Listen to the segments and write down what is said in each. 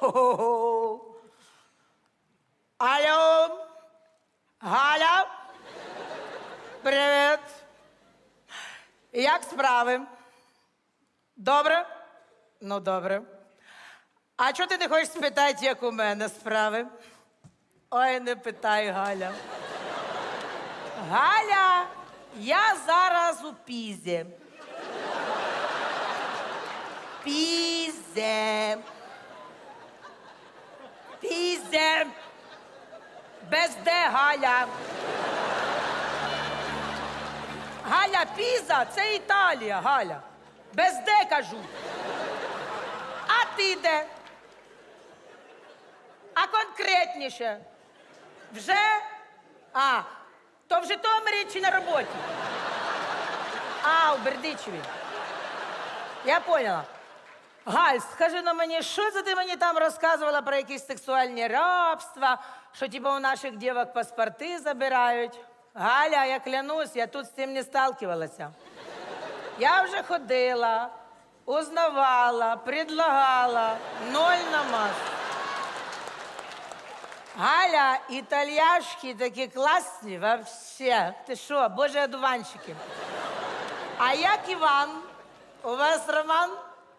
Хо-хо-хо. Алло, Галя. Привіт. Як справи? Добре? Ну, добре. А чого ти не хочеш спитати, як у мене справи? Ой, не питай, Галя. Галя, я зараз у Пізі. Пізе. Пізе. Без де, Галя. Галя, Піза, це Італія, Галя. Без де кажу. А ти де? А конкретніше? Вже? А, то в Житомирі чи на роботі? А, у Бердичеві. Я поняла. Галь, скажи на мені, що це ти мені там розказувала про якісь сексуальні рабства, що типу у наших дівок паспорти забирають? Галя, я клянусь, я тут з цим не сталкивалася. Я вже ходила, узнавала, предлагала, ноль на мас. Галя, італьяшки такі класні вообще. Ти що, боже одуванчики. А як Іван? У вас роман?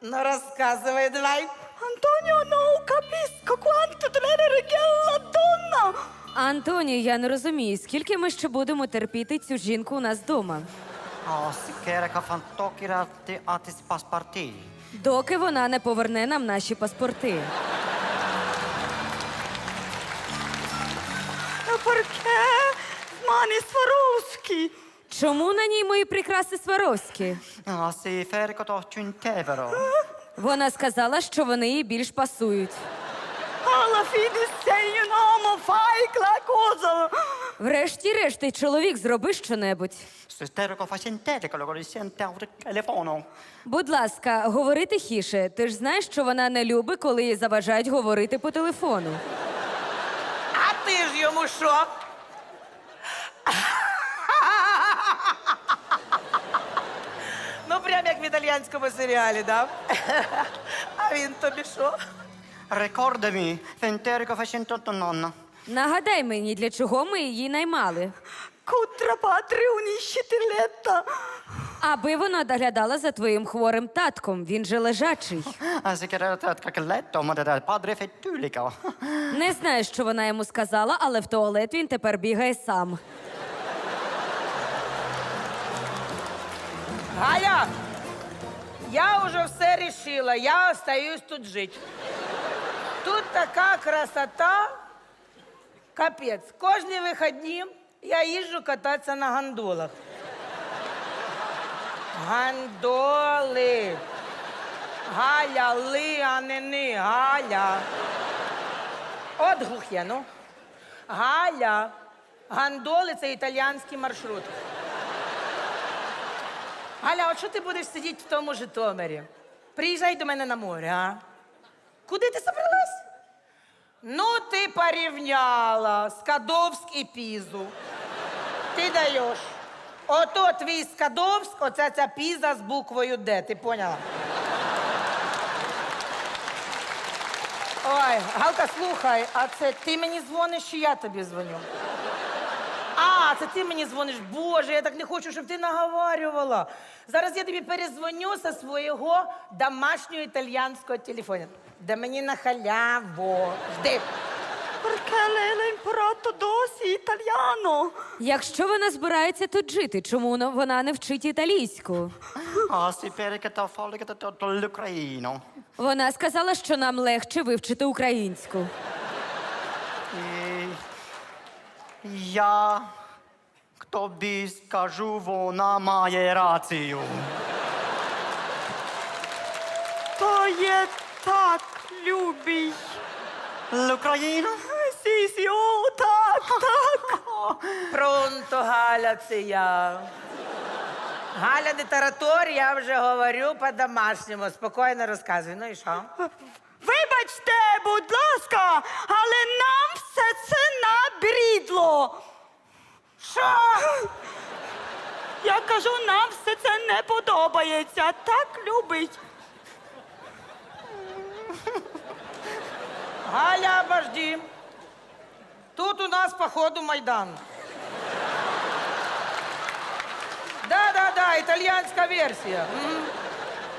Ну, розказуй, давай. Antonio, no capisco quanto tenere la donna. Антоні, я не розумію, скільки ми ще будемо терпіти цю жінку у нас вдома, доки вона не поверне нам наші паспорти. Perché mani Swarovski? Чому на ній мої прикраси Сваровські? Вона сказала, що вони їй більш пасують. Alla. Врешті-решт, ти чоловік, зроби щонебудь. Telefono. Будь ласка, говори тихіше. Ти ж знаєш, що вона не любить, коли їй заважають говорити по телефону. А ти ж йому що? Ну, прям як в італійському серіалі, да? А він тобі що? Fenterico fa 108 nonna. Нагадай мені, для чого ми її наймали. Contra padre unisciti letta. Аби вона доглядала за твоїм хворим татком. Він же лежачий. Si kereka che letto, ma del. Не знаю, що вона йому сказала, але в туалет він тепер бігає сам. Галя, я уже все решила, я остаюсь тут жить. Тут така красота, капець. Кожні вихідні я їжджу кататися на гондолах. Гандоли. Галя, ли, а не ни, Галя. От глух я, ну. Галя. Гандоли це італійський маршрут. Галя, от що ти будеш сидіти в тому Житомирі? Приїжджай до мене на море, а? Куди ти собралась? Ну, ти порівняла Скадовськ і Пізу. Ти даєш. Ото твій Скадовськ, оце ця піза з буквою Д. Ти поняла? Ой, Галка, слухай, а це ти мені дзвониш, чи я тобі дзвоню? Це ти мені дзвониш. Боже, я так не хочу, щоб ти наговарювала. Зараз я тобі перезвоню зі свого домашнього італійського телефону. Да мені на халяву. Жди. Perché lei l'ha imparato dosi italiano. Якщо вона збирається тут жити, чому вона- вона не вчить італійську? Ah, perché l'ucraino. Вона сказала, що нам легше вивчити українську. І я тобі скажу, вона має рацію. То є так, любий. L'Ucraino? Сі, сі, о, так, так. Пронто, Галя, це я. Галя не таратор, я вже говорю по-домашньому. Спокійно розказуй. Ну і що? Вибачте, будь ласка, але нам все це набрідло. Що? Кажу, нам все це не подобається. Так любить. Галя, обожди. Тут у нас, походу, Майдан. Да, да, да, итальянская версия. Мгм.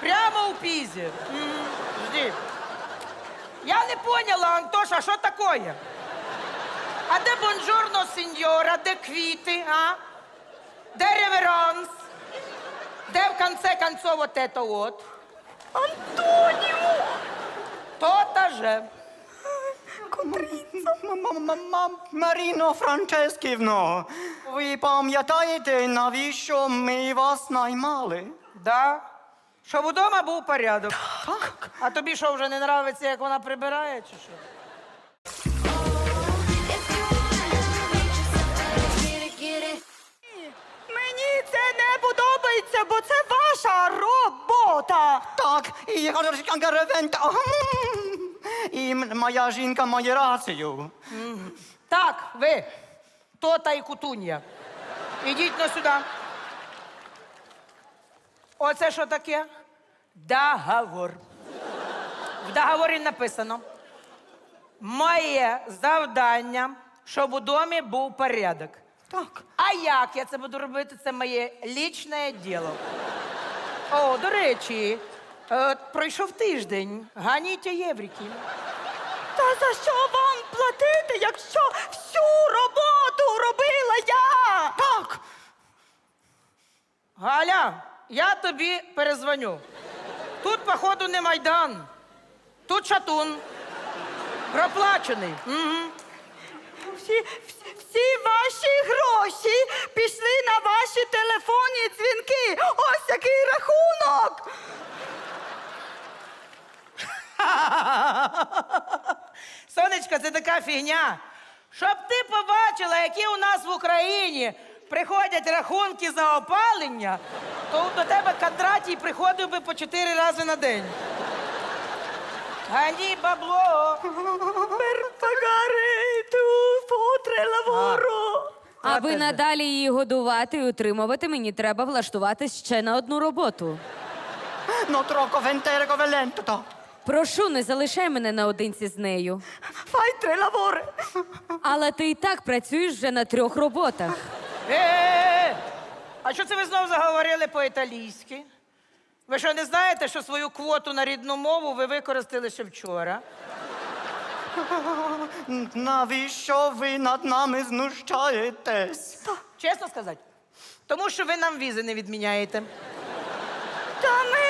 Прямо у. Мгм. Жди. Я не поняла, Антоша, що такое? А де бонжорно, сеньора, де квіти, а? Де реверанс? Де в конце концов вот это вот? Антоніо! То-то же. Маріно Франческівно, ви пам'ятаєте, навіщо ми вас наймали? Да. Щоб удома був порядок. А тобі що, вже не нравиться, як вона прибирає, чи що? Так, і. І моя жінка має рацію. Так, ви, тота і кутунья. Ідіть на сюди. Оце що таке? Договор. В договорі написано. Моє завдання, щоб у домі був порядок. Так. А як я це буду робити? Це моє лічне діло. О, до речі, е, пройшов тиждень. Ганіть єврики. Та за що вам платити, якщо всю роботу робила я? Так. Галя, я тобі перезвоню. Тут, походу, не майдан. Тут шатун. Проплачений. Угу. Всі, всі фігня. Щоб ти побачила, які у нас в Україні приходять рахунки за опалення, то до тебе Кондратій приходив би по чотири рази на день. Гані бабло. Per pagare tu potre lavoro. Аби надалі її годувати і утримувати, мені треба влаштуватись ще на одну роботу. Но троко вентерго веленто. Прошу, не залишай мене наодинці з нею. Fai tre lavori. Але ти і так працюєш вже на трьох роботах. Е-е-е! А що це ви знову заговорили по-італійськи? Ви що не знаєте, що свою квоту на рідну мову ви використали ще вчора? Навіщо ви над нами знущаєтесь? Чесно сказати? Тому що ви нам візи не відміняєте. Та ми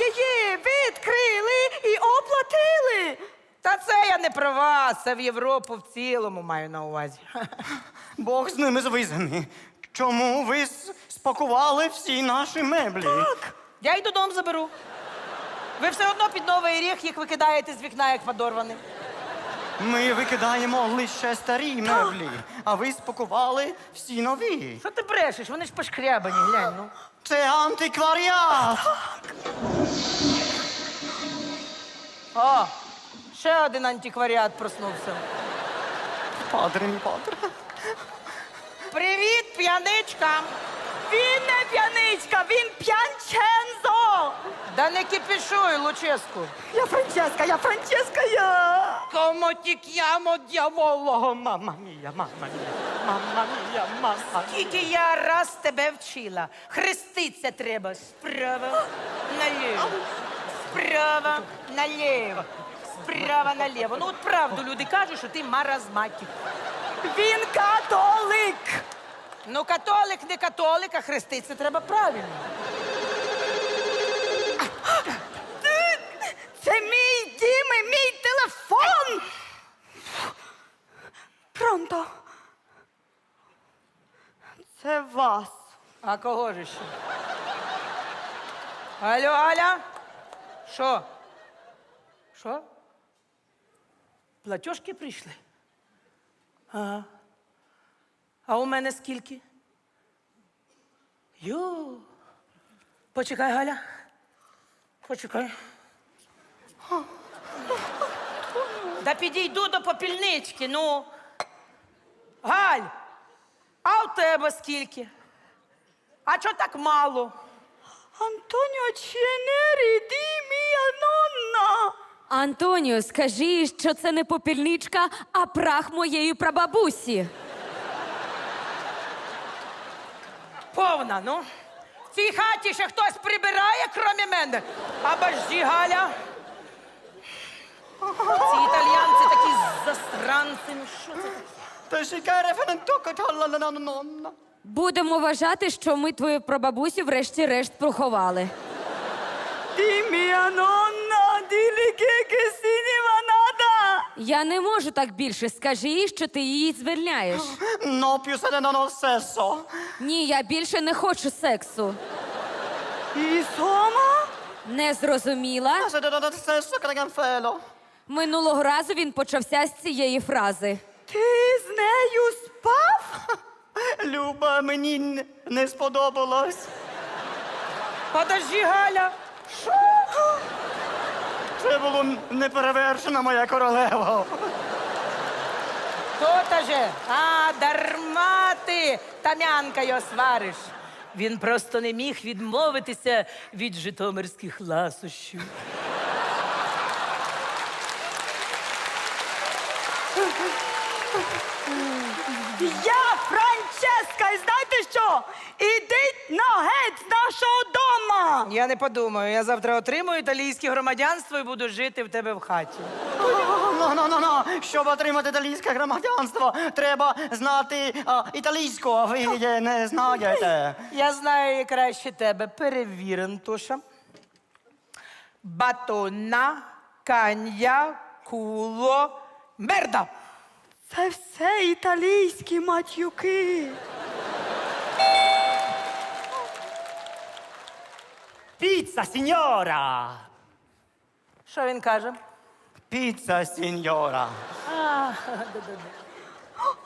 її відкрили і оплатили. Та це я не про вас, це в Європу в цілому маю на увазі. Бог з ними з визами. Чому ви с- спакували всі наші меблі? Так. Я й додому заберу. Ви все одно під новий ріг їх викидаєте з вікна, як подорвані. Ми викидаємо лише старі меблі, а ви спакували всі нові. Що ти брешеш? Вони ж пошкрябані, глянь. Ну. Це антикваріат. О, ще один антикваріат проснувся. Падре, мій падре. Привіт, п'яничка! Він не п'яничка, він п'янчензо. Да не кипішуй, Луческу. Я Франческа, я Франческа, я. Ti chiamo diavolo? Мама мія, мама мія, мама мія, мама. Скільки я раз тебе вчила. Хреститься треба справа наліво. Справа наліво. Справа наліво. Ну от правду люди кажуть, що ти маразматик. Він католик. Ну, католик, не католик, а хреститься треба правильно. Це мій дім і мій телефон. Пронто. Це вас. А кого ж ще? Алло, Аля? Що? Що? Платіжки прийшли? Ага. А у мене скільки? Йо. Почекай, Галя. Почекай. Да підійду до попільнички, ну. Галь, а у тебе скільки? А чого так мало? Антоніо Ченері, ді мія нонна. Антоніо, скажи, що це не попільничка, а прах моєї прабабусі. Повна, ну. В цій хаті ще хтось прибирає, крім мене. Обожди, Галя. Ці італіянці такі застранці. Ну що це таке? Та шикаре фенентоко талананананна. Будемо вважати, що ми твою прабабусю врешті-решт поховали. Ді мія нонна, ділі кеке сініва нада. Я не можу так більше. Скажи їй, що ти її звільняєш. Но più se ne non ho sesso. Ні, я більше не хочу сексу. І сома? Не зрозуміла. Se ne non ho sesso, craganfelo. Минулого разу він почався з цієї фрази. Ти з нею спав? Люба, мені н- не сподобалось. Подожди, Галя. Це було неперевершена моя королева. То-то же. А, дарма ти тамянка його свариш. Він просто не міг відмовитися від житомирських ласощів. Я Франческа, і знаєте що? Ідіть на геть з нашого Я не подумаю, я завтра отримую італійське громадянство і буду жити в тебе в хаті. Ну, ну, ну, ну. Щоб отримати італійське громадянство, треба знати а, італійську, а ви її не знаєте. Я знаю її краще тебе. Перевір, Антоша. Батона, каня, куло, мерда. Це все італійські матюки. Pizza, signora! Що він каже? Піца, сіньора.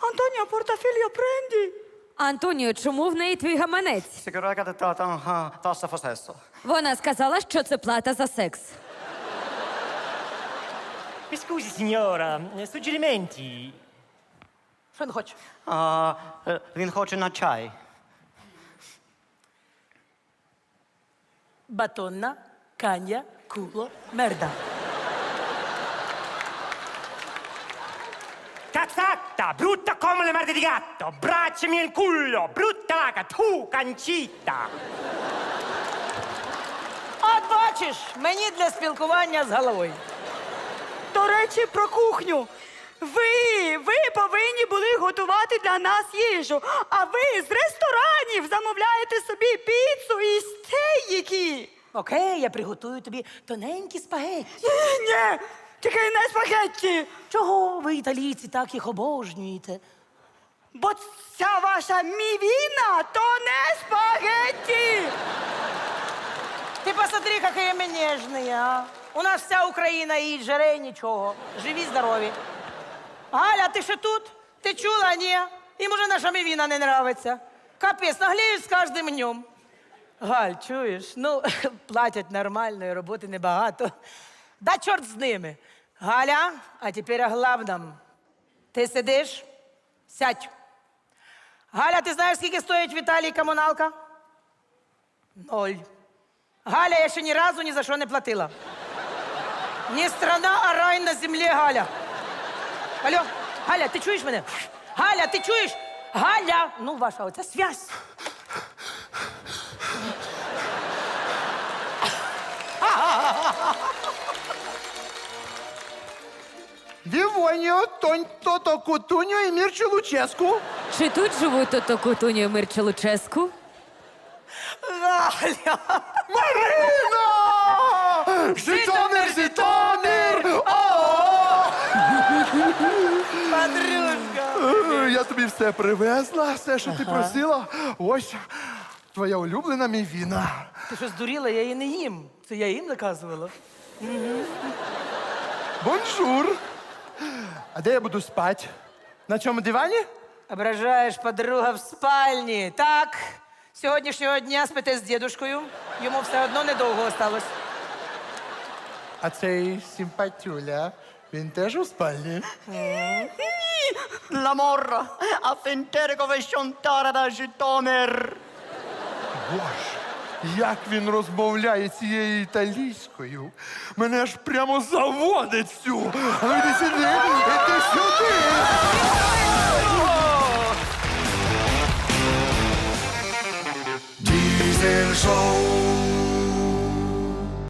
Антоніо Портафіліо Пренді. Антоніо, чому в неї твій гаманець? Сикурека та там таса фосесо. Вона сказала, що це плата за секс. Mi scusi, signora, eh, suggerimenti? Що він хоче? А, е, він хоче на чай. Батона, каня, куло, мерда. Cazzatta, brutta come le merde di gatto! Bracciami il culo! Brutta laga, tu, cancita! От бачиш, мені для спілкування з головою. До речі, про кухню. Ви, ви повинні були готувати для нас їжу, а ви з ресторанів замовляєте собі піцу і стейки. Окей, я приготую тобі тоненькі спагетті. Ні, тільки не спагетті. Чого ви, італійці, так їх обожнюєте? Бо ця ваша мівіна то не спагетті. Ти посмотри, какие мы нежные, а. У нас вся Україна і нічого. Живі, здорові. Галя, ти ще тут? Ти чула, ні? Їм уже наша мівіна не нравиться. Капець, нагліють з кожним днем. Галь, чуєш? Ну, платять нормально, і роботи небагато. Да чорт з ними. Галя, а тепер главном. Ти сидиш? Сядь. Галя, ти знаєш, скільки стоїть в Італії комуналка? Ноль. Галя, я ще ні разу ні за що не платила. Не страна, а рай на землі, Галя. Алло, Галя, ти чуєш мене? Галя, ти чуєш? Галя! Ну, ваша оця связь. Вівоньо, Тонь, Тото, Кутуньо і Мірчу Луческу. Чи тут живуть Тото Кутуньо і Мирча Луческу? Галя! Марина! Житомир! О! Подружка! Е, Я тобі все привезла, все, що ти просила. Ось твоя улюблена мівіна. Ти що здуріла, я її не їм. Це я їм наказувала. Бонжур. А де я буду спати? На цьому дивані? Ображаєш подруга в спальні. Так, з сьогоднішнього дня спите з дідушкою. Йому все одно недовго осталось. А цей симпатюля, він теж у спальні. L'amor a come sciontare da Житомир. Боже, як він розмовляє цією італійською. Мене аж прямо заводить цю. А ну йди сюди, іди сюди. Diesel Show.